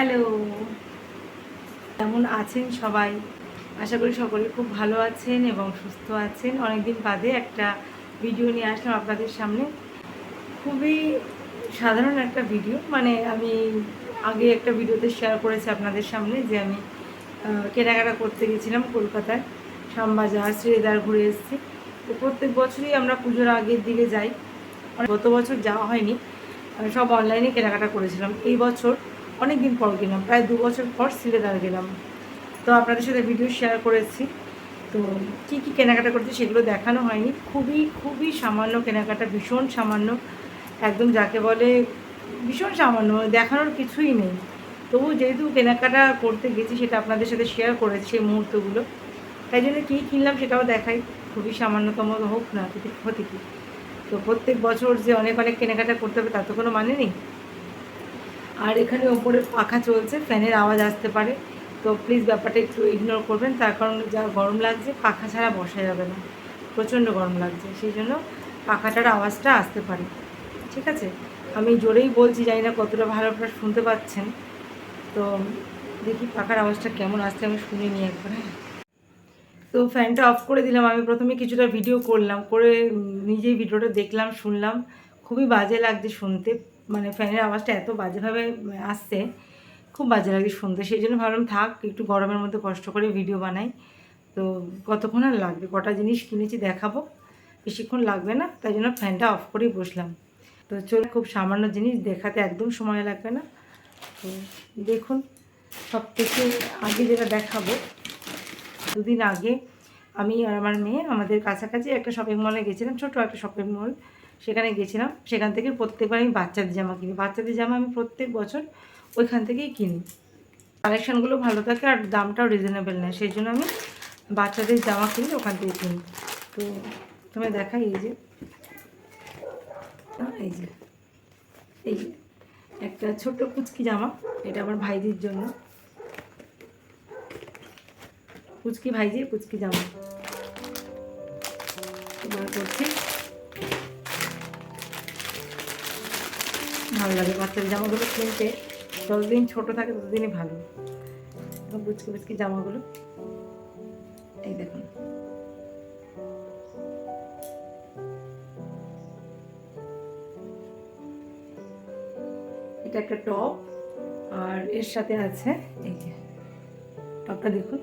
Hello. কেমন আছেন সবাই? আশা করি সকলে খুব ভালো আছেন এবং সুস্থ আছেন। অনেকদিন বাদে একটা ভিডিও নিয়ে আসলাম আপনাদের সামনে। খুবই সাধারণ একটা ভিডিও মানে আমি আগে একটা ভিডিওতে শেয়ার করেছি আপনাদের সামনে যে আমি কেনাকাটা করতে গেছিলাম কলকাতায়। শ্যামবাজার শ্রীদার ঘুরে এসেছি। তো প্রত্যেক বছরই আমরা পুজোর আগের দিকে যাই। গত বছর যাওয়া হয়নি। সব অনলাইনে কেনাকাটা করেছিলাম। এই বছর অনেক দিন পর গেলাম, প্রায় দু বছর পর সিলেদার গেলাম। তো আপনাদের সাথে ভিডিও শেয়ার করেছি। তো কী কী কেনাকাটা করতে সেগুলো দেখানো হয়নি। খুবই খুবই সামান্য কেনাকাটা, ভীষণ সামান্য। একদম যাকে বলে ভীষণ সামান্য, দেখানোর কিছুই নেই। তবু যেহেতু কেনাকাটা করতে গেছি সেটা আপনাদের সাথে শেয়ার করেছি সেই মুহূর্তগুলো। তাই জন্য কী কিনলাম সেটাও দেখাই। খুবই সামান্যতম হোক না ক্ষতি কী। তো প্রত্যেক বছর যে অনেক অনেক কেনাকাটা করতে হবে, তার তো কোনো মানে নেই। আর এখানে ওপরে পাখা চলছে, ফ্যানের আওয়াজ আসতে পারে। তো প্লিজ ব্যাপারটা একটু ইগনোর করবেন, তার কারণ যা গরম লাগছে, পাখা ছাড়া বসা যাবে না। প্রচণ্ড গরম লাগছে, সেই জন্য পাখাটার আওয়াজটা আসতে পারে। ঠিক আছে? আমি জোরেই বলছি, জানি না কতটা ভালো আপনারা শুনতে পাচ্ছেন। তো দেখি পাখার আওয়াজটা কেমন আসছে, আমি শুনে নিই একবার। হ্যাঁ তো ফ্যানটা অফ করে দিলাম, আমি প্রথমে কিছুটা ভিডিও করলাম, করে নিজেই ভিডিওটা দেখলাম, শুনলাম। খুবই বাজে লাগছে শুনতে। মানে ফ্যানের আওয়াজটা এত বাজেভাবে আসছে, খুব বাজে লাগে শুনতে। সেই জন্য ভাবলাম, থাক, একটু গরমের মধ্যে কষ্ট করে ভিডিও বানাই। তো কতক্ষণ আর লাগবে? কটা জিনিস কিনেছি, দেখাবো। বেশিক্ষণ লাগবে না, তাই জন্য ফ্যানটা অফ করেই বসলাম। তো চলে খুব সামান্য জিনিস দেখাতে একদম সময় লাগবে না। তো দেখুন সব থেকে আগে যেটা দেখাবো, দুদিন আগে আমি আর আমার মেয়ে আমাদের কাছাকাছি একটা শপিং মলে গেছিলাম, ছোট একটা শপিং মল সেখানে গেছিলাম। সেখান থেকে প্রত্যেকবার আমি বাচ্চাদের জামা কিনি। বাচ্চাদের জামা আমি প্রত্যেক বছর ওইখান থেকেই কিনি। কালেকশানগুলো ভালো থাকে আর দামটাও রিজনেবল নেয়। সেই জন্য আমি বাচ্চাদের জামা কিনি ওখান থেকে কিনি। তো তুমি দেখাই এই যে। এই যে। এই যে। একটা ছোট্ট কুচকি জামা। এটা আমার ভাইজির জন্য। কুচকি ভাইজির কুচকি জামা। করছি। ভালো লাগে। বাচ্চাদের জামাগুলো কিনতে যতদিন ছোটো থাকে ততদিনই ভালো। এরকম কুচকি কুচকি জামাগুলো। এই দেখুন। এটা একটা টপ। আর এর সাথে আছে, এই যে, টপটা দেখুন।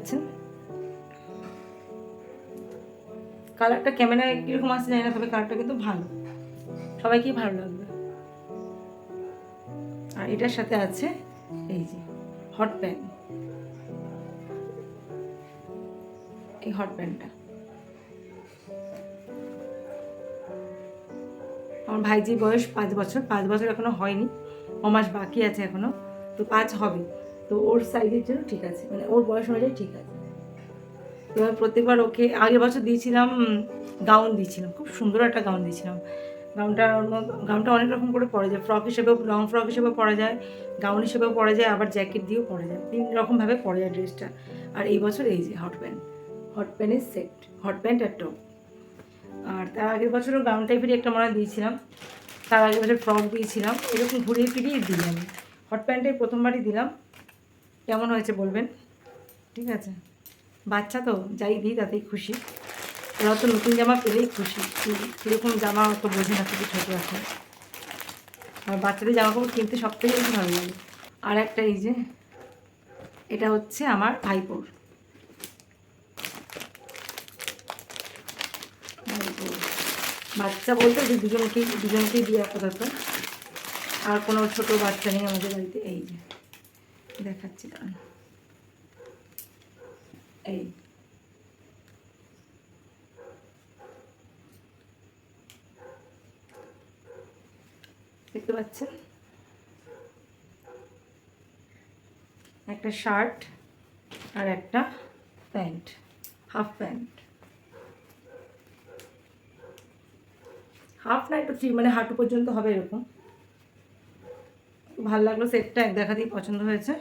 পাচ্ছেন কালারটা ক্যামেরায় কীরকম আসছে জানি না, তবে কালারটা কিন্তু ভালো। সবাইকেই ভালো লাগবে। আর এটার সাথে আছে এই যে হট প্যান্ট এই হট প্যান্টটা আমার ভাইজির বয়স পাঁচ বছর পাঁচ বছর এখনও হয়নি। ছ মাস বাকি আছে এখনও। তো পাঁচ হবে। তো ওর সাইজের জন্য ঠিক আছে মানে ওর বয়স অনুযায়ী ঠিক আছে। এবার প্রত্যেকবার ওকে আগের বছর দিয়েছিলাম গাউন দিয়েছিলাম, খুব সুন্দর একটা গাউন দিয়েছিলাম। গাউনটা গাউনটা অনেক রকম করে পরা যায় ফ্রক হিসেবেও লং ফ্রক হিসেবেও পরা যায় গাউন হিসেবেও পরা যায়, আবার জ্যাকেট দিয়েও পরা যায়, তিন রকমভাবে পরা যায় ড্রেসটা আর এই বছর এই যে হট প্যান্ট হট প্যান্টের সেট হট প্যান্ট আর টপ আর তার আগের বছরও গাউন টাইপেরই একটা মনে দিয়েছিলাম, তার আগের বছর ফ্রক দিয়েছিলাম, এরকম ঘুরিয়ে ফিরিয়ে দিই আমি হট প্যান্টে প্রথমবারই দিলাম কেমন হয়েছে বলবেন? ঠিক আছে। বাচ্চা তো, যাই দিই তাতেই খুশি। ওরা তো নতুন জামা পেলেই খুশি। কীরকম জামা অত বোঝে না খুবই ছোটো এখন আর বাচ্চাদের জামা কাপড় কিনতে সব থেকে বেশি ভালো লাগে। আর একটা এই যে, এটা হচ্ছে আমার ভাইপোর। ভাইপোর। বাচ্চা বলতে যে দুজনকেই দুজনকেই দিয়ে আপাতত আর কোনো ছোট বাচ্চা নেই আমাদের বাড়িতে, এই যে। দেখাচ্ছি দাঁড়ান এই। দেখতে পাচ্ছেন? একটা শার্ট আর একটা প্যান্ট, হাফ প্যান্ট। হাফ না থ্রি মানে হাঁটু পর্যন্ত হবে এরকম। ভালো লাগল সেটটা এক দেখাতেই পছন্দ হয়েছে।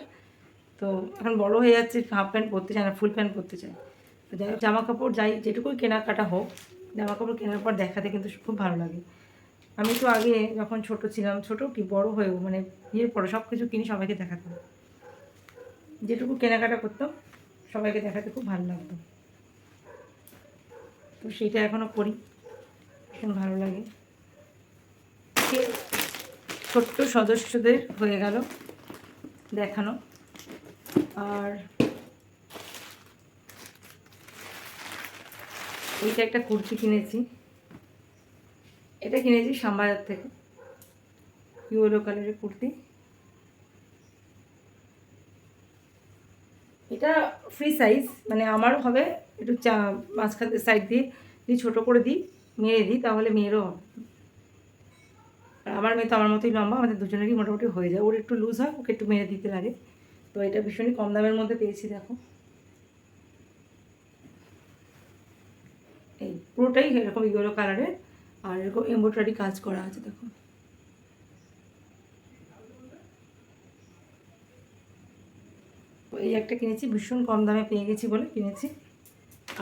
তো এখন বড় হয়ে যাচ্ছে হাফ প্যান্ট পরতে চায় না ফুল প্যান্ট পরতে চায় যাই হোক, জামা কাপড় যাই যেটুকুই কেনাকাটা হোক জামা কাপড় কেনার পর দেখাতে কিন্তু খুব ভালো লাগে। আমি তো আগে যখন ছোট ছিলাম ছোট কি বড় হয়েও মানে বিয়ের পরে সব কিছু কিনে সবাইকে দেখাতাম। যেটুকু কেনাকাটা করতাম সবাইকে দেখাতে খুব ভালো লাগতো। তো সেইটা এখনও করি ভীষণ ভালো লাগে। ছোট্ট সদস্যদের হয়ে গেল দেখানো। আর এইটা একটা কুর্তি কিনেছি। এটা কিনেছি শ্যামবাজার থেকে ইউরো কালারের কুর্তি। এটা ফ্রি সাইজ মানে আমারও হবে একটু চা মাঝখান সাইড দিয়ে যদি ছোটো করে দিই, মেরে দিই, তাহলে মেয়েরও হবে। আমার মেয়ে তো আমার মতোই লম্বা, আমাদের দুজনেরই মোটামুটি হয়ে যায়। ওর একটু লুজ হয়, ওকে একটু মেরে দিতে লাগে। তো এটা ভীষণই কম দামের মধ্যে পেয়েছি, দেখো। এই পুরোটাই এরকম ইয়েলো কালারের আর এরকম এমব্রয়ডারি কাজ করা আছে, দেখো। এই একটা কিনেছি, ভীষণ কম দামে পেয়ে গেছি বলে কিনেছি।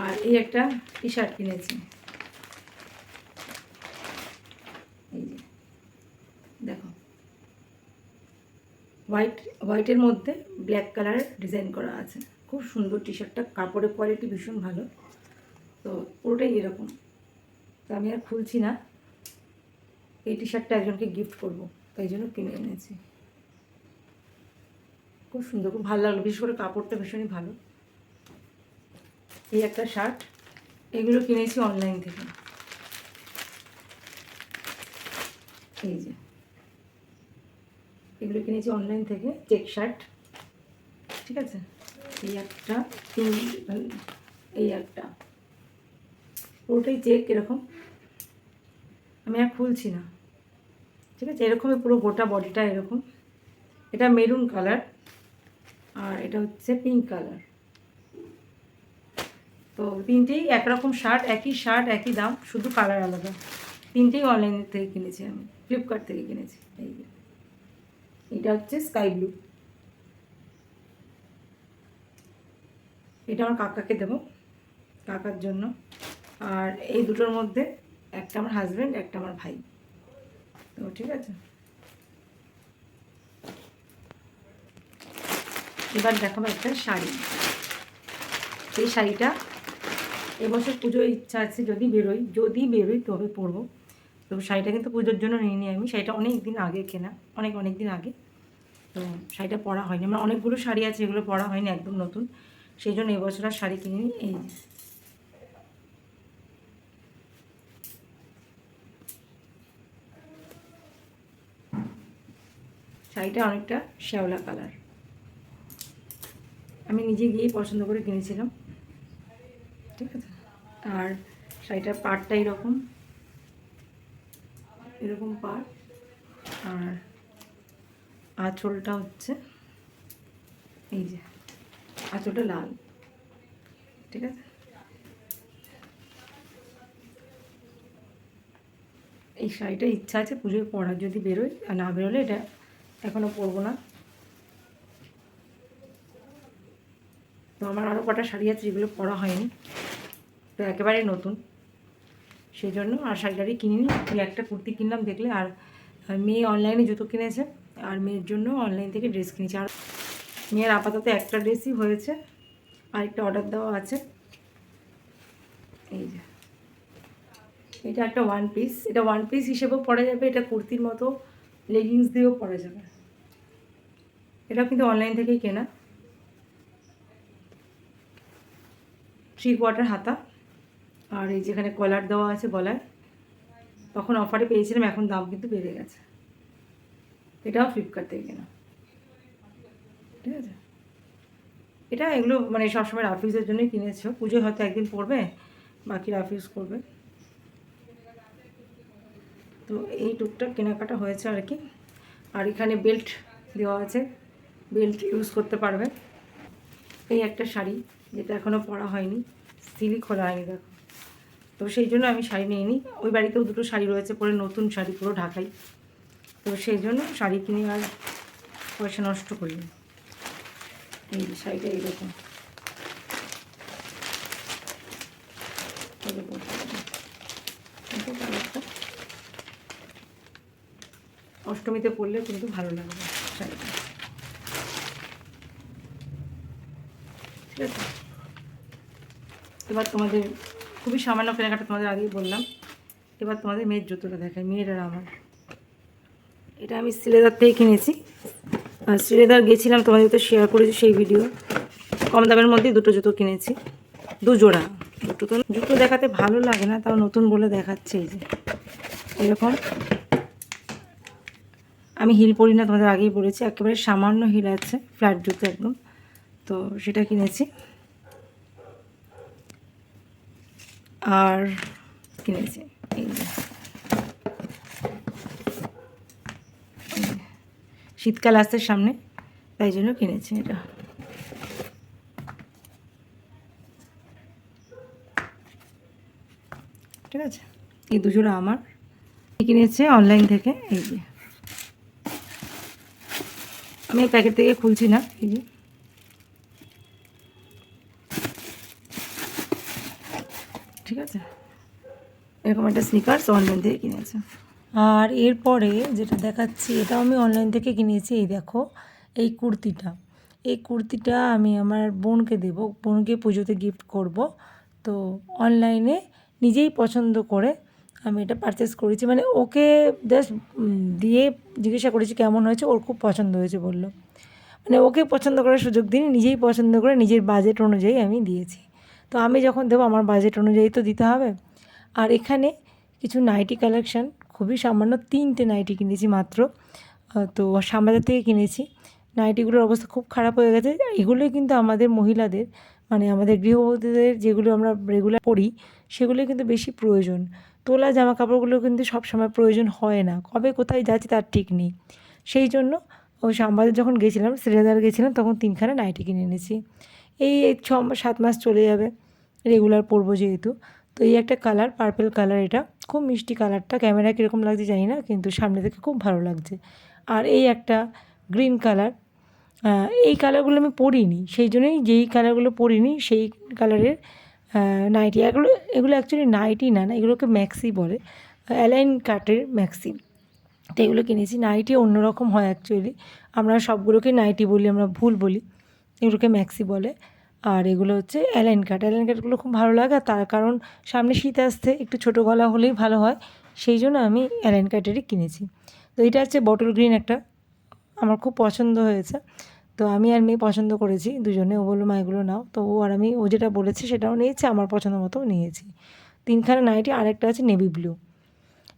আর এই একটা টি শার্ট কিনেছি এই যে দেখো হোয়াইট, হোয়াইটের মধ্যে ব্ল্যাক কালারের ডিজাইন করা আছে। খুব সুন্দর টি শার্টটা কাপড়ের কোয়ালিটি ভীষণ ভালো। তো পুরোটাই এরকম। তো আমি আর খুলছি না। এই টি শার্টটা একজনকে গিফট করব তাই জন্য কিনে এনেছি। খুব সুন্দর, খুব ভালো লাগল। বিশেষ করে কাপড়টা ভীষণই ভালো। এই একটা শার্ট, এগুলো কিনেছি অনলাইন থেকে। এই যে। এগুলো কিনেছি অনলাইন থেকে চেক শার্ট ঠিক আছে? এই একটা, তিন, এই একটা। পুরোটাই চেক এরকম। আমি আর খুলছি না। ঠিক আছে? এরকমই পুরো গোটা বডিটা এরকম। এটা মেরুন কালার আর এটা হচ্ছে পিঙ্ক কালার তো তিনটেই একরকম শার্ট একই শার্ট একই দাম, শুধু কালার আলাদা। তিনটেই অনলাইন থেকে কিনেছি আমি ফ্লিপকার্ট থেকে কিনেছি, এই এটা হচ্ছে স্কাই ব্লু। এটা আমার কাকাকে দেবো, কাকার জন্য। আর এই দুটোর মধ্যে একটা আমার হাজব্যান্ড একটা আমার ভাই। তো ঠিক আছে? এবার দেখাবো একটা শাড়ি। এই শাড়িটা এবছর পুজোর ইচ্ছা আছে যদি বেরোই যদি বেরোই তবে পরবো। তো শাড়িটা কিন্তু পুজোর জন্য নিয়ে নিই আমি। শাড়িটা অনেক দিন আগে কেনা, অনেক অনেক দিন আগে। তো শাড়িটা পরা হয়নি। আমার অনেকগুলো শাড়ি আছে, এগুলো পরা হয়নি একদম নতুন। সেই জন্য এবছর আর শাড়ি কিনিনি, এই শাড়িটা অনেকটা শ্যাওলা কালার। আমি নিজে গিয়েই পছন্দ করে কিনেছিলাম। ঠিক আছে? আর শাড়িটার পাড়টা এরকম। এরকম পাড় আর আঁচলটা হচ্ছে এই যে। আঁচলটা লাল। ঠিক আছে? এই শাড়িটা ইচ্ছা আছে পুজোয় পরার যদি বেরোয় আর না বেরোলে এটা এখনও পরবো না। তো আমার আরও কটা শাড়ি আছে যেগুলো পরা হয়নি। তো একেবারে নতুন। সেই জন্য আর শাড়ি টাড়ি কিনিনি। ওই একটা কুর্তি কিনলাম দেখলে। আর আর মেয়ে অনলাইনে জুতো কিনেছে। আর মেয়ের জন্য অনলাইন থেকে ড্রেস কিনেছে। আর মেয়ের আপাতত একটা ড্রেসই হয়েছে। আরেকটা অর্ডার দেওয়া আছে। এই যে। এটা একটা ওয়ান পিস এটা ওয়ান পিস হিসেবেও পরা যাবে। এটা কুর্তির মতো লেগিংস দিয়েও পরা যাবে। এটা কিন্তু অনলাইন থেকেই কেনা। থ্রি কোয়ার্টার হাতা। আর এই যেখানে কলার দেওয়া আছে গলায়, তখন অফারে পেয়েছিলাম, এখন দাম কিন্তু বেড়ে গেছে। এটাও ফ্লিপকার্ট থেকে কেনা। ঠিক আছে? এটা এগুলো মানে সবসময় রাফিউজের জন্যই কিনেছো। পুজোয় হয়তো একদিন পরবে বাকি রাফিউজ করবে। তো এই টুকটাক কেনাকাটা হয়েছে আর কি। আর এখানে বেল্ট দেওয়া আছে। বেল্ট ইউজ করতে পারবে। এই একটা শাড়ি, যেটা এখনও পরা হয়নি। সিলি খোলা হয়নি, দেখো। তো সেই জন্য আমি শাড়ি নিয়ে নিই ওই বাড়িতেও দুটো শাড়ি রয়েছে পরে নতুন শাড়ি পুরো ঢাকাই। তো সেই জন্য শাড়ি কিনে আর পয়সা নষ্ট করিনি এই শাড়িটা এইরকম অষ্টমীতে পরলে কিন্তু ভালো লাগবে শাড়িটা। ঠিক আছে? এবার তোমাদের খুবই সামান্য কেনাকাটা তোমাদের আগেই বললাম। এবার তোমাদের মেয়ের জুতোটা দেখাই, মেয়ের আর আমার। এটা আমি সিলেদার থেকে কিনেছি। আর সিলেদার গেছিলাম, তোমাদের তো শেয়ার করেছি সেই ভিডিও কম দামের মধ্যেই দুটো জুতো কিনেছি। দু জোড়া। দুটো তো জুতো দেখাতে ভালো লাগে না, তাও নতুন বলে দেখাচ্ছে এই যে। এরকম। আমি হিল পরি না, তোমাদের আগেই বলেছি। একেবারে সামান্য হিল আছে ফ্ল্যাট জুতো একদম। তো সেটা কিনেছি। আর কিনেছি এই যে। শীতকাল আসছে সামনে, তাই জন্য কিনেছি এটা। ঠিক আছে? এই দুজোড়া আমার। কিনেছে? অনলাইন থেকে, এই যে। আমি প্যাকেট থেকে খুলছি না, এই যে ঠিক আছে এরকম একটা স্নিকার্স অনলাইন থেকে কিনেছে। আর এরপরে যেটা দেখাচ্ছি, এটাও আমি অনলাইন থেকে কিনেছি, এই দেখো, এই কুর্তিটা। এই কুর্তিটা আমি আমার বোনকে দেবো, বোনকে পুজোতে গিফট করব। তো অনলাইনে নিজেই পছন্দ করে আমি এটা পারচেস করেছি। মানে ওকে জাস্ট দিয়ে জিজ্ঞাসা করেছি কেমন হয়েছে, ওর খুব পছন্দ হয়েছে বলল। মানে ওকে পছন্দ করার সুযোগ দিন নিজেই পছন্দ করে নিজের বাজেট অনুযায়ী আমি দিয়েছি। তো আমি যখন দেবো, আমার বাজেট অনুযায়ী তো দিতে হবে। আর এখানে কিছু নাইটি কালেকশন, খুবই সামান্য তিনটে নাইটি কিনেছি মাত্র। তো শ্যামবাজার থেকে কিনেছি। নাইটিগুলোর অবস্থা খুব খারাপ হয়ে গেছে। এগুলোই কিন্তু আমাদের মহিলাদের মানে আমাদের গৃহবধূদের যেগুলো আমরা রেগুলার পরি সেগুলো কিন্তু বেশি প্রয়োজন। তোলা জামা কাপড়গুলো কিন্তু সব সময় প্রয়োজন হয় না। কবে কোথায় যাচ্ছি তার ঠিক নেই। সেই জন্য ওই শ্যামবাজার যখন গেছিলাম সিলেদার গেছিলাম, তখন তিনখানা নাইটি কিনে এনেছি। এই ছ, সাত মাস চলে যাবে রেগুলার পরবো যেহেতু। তো এই একটা কালার পার্পেল কালার এটা। খুব মিষ্টি কালারটা ক্যামেরা কীরকম লাগছে জানি না, কিন্তু সামনে থেকে খুব ভালো লাগছে। আর এই একটা গ্রিন কালার এই কালারগুলো আমি পরিনি। সেই জন্যই যেই কালারগুলো পরিনি, সেই কালারের নাইটি এগুলো এগুলো অ্যাকচুয়ালি নাইটি না না, এগুলোকে ম্যাক্সি বলে। অ্যালাইন কাটের ম্যাক্সি তো এগুলো কিনেছি। নাইটি অন্যরকম হয় অ্যাকচুয়ালি আমরা সবগুলোকে নাইটি বলি, আমরা ভুল বলি। এগুলোকে ম্যাক্সি বলে। আর এগুলো হচ্ছে অ্যালাইন কাট অ্যালাইন কাটগুলো খুব ভালো লাগে তার কারণ সামনে শীত আসতে একটু ছোটো গলা হলেই ভালো হয়, সেই জন্য আমি অ্যালাইন কাটেরই কিনেছি। তো এটা হচ্ছে বটল গ্রিন একটা, আমার খুব পছন্দ হয়েছে। তো আমি আর মেয়ে পছন্দ করেছি, দুজনে, ও বলল, মা, এগুলো নাও। তো ও আর আমি, ও যেটা বলেছে সেটাও নিয়েছি, আমার পছন্দ মতো নিয়েছি। তিনখানা নাইটি আরেকটা আছে নেভি ব্লু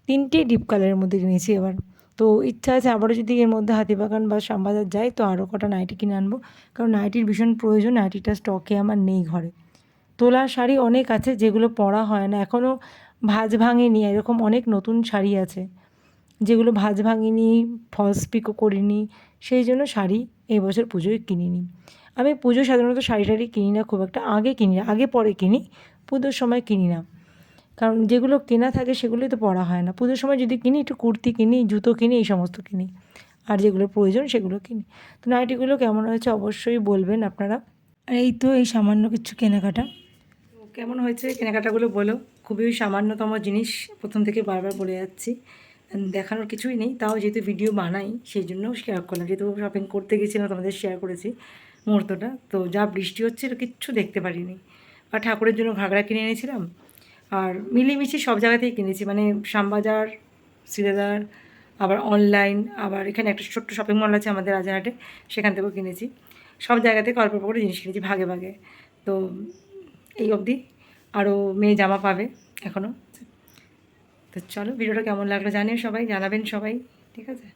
তিনটে ডিপ কালারের মধ্যে কিনেছি এবার। তো ইচ্ছা আছে আবারও যদি এর মধ্যে হাতিবাগান বা শ্যামবাজার যাই, তো আরও কটা নাইটি কিনে আনব। কারণ নাইটির ভীষণ প্রয়োজন, নাইটিটা স্টকে আমার নেই ঘরে। তোলা শাড়ি অনেক আছে যেগুলো পরা হয় না এখনও ভাঁজ ভাঙেনি, এরকম অনেক নতুন শাড়ি আছে যেগুলো ভাঁজ ভাঙেনি, ফলস পিকও করিনি, সেই জন্য শাড়ি এই বছর পুজোয় কিনিনি। আমি পুজো সাধারণত শাড়ি টাড়ি কিনি না, খুব একটা আগে কিনি না, আগে পরে কিনি, পুজোর সময় কিনি না। কারণ যেগুলো কেনা থাকে সেগুলোই তো পরা হয় না। পুজোর সময় যদি কিনি, একটু কুর্তি কিনি, জুতো কিনি, এই সমস্ত কিনি। আর যেগুলো প্রয়োজন সেগুলো কিনি। তো নাইটিগুলো কেমন হয়েছে অবশ্যই বলবেন আপনারা। আর এই তো এই সামান্য কিছু কেনাকাটা। কেমন হয়েছে কেনাকাটাগুলো বলো। খুবই সামান্যতম জিনিস। প্রথম থেকে বারবার বলে যাচ্ছি। দেখানোর কিছুই নেই। তাও যেহেতু ভিডিও বানাই, সেই জন্য শেয়ার করলাম। যেহেতু শপিং করতে গেছিলাম, তোমাদের শেয়ার করেছি মুহূর্তটা। তো যা বৃষ্টি হচ্ছে কিচ্ছু দেখতে পারিনি। আর ঠাকুরের জন্য ঘাগরা কিনে এনেছিলাম। আর মিলেমিশে সব জায়গাতেই কিনেছি। মানে শ্যামবাজার সিলেদার আবার অনলাইন আবার এখানে একটা ছোট্ট শপিং মল আছে আমাদের রাজারহাটে সেখান থেকেও কিনেছি। সব জায়গা থেকে অল্প অল্প করে জিনিস কিনেছি, ভাগে ভাগে। তো এই অবধি আরও মেয়ে জামা পাবে এখনও। তো চলো, ভিডিওটা কেমন লাগল জানিও সবাই, জানাবেন সবাই, ঠিক আছে?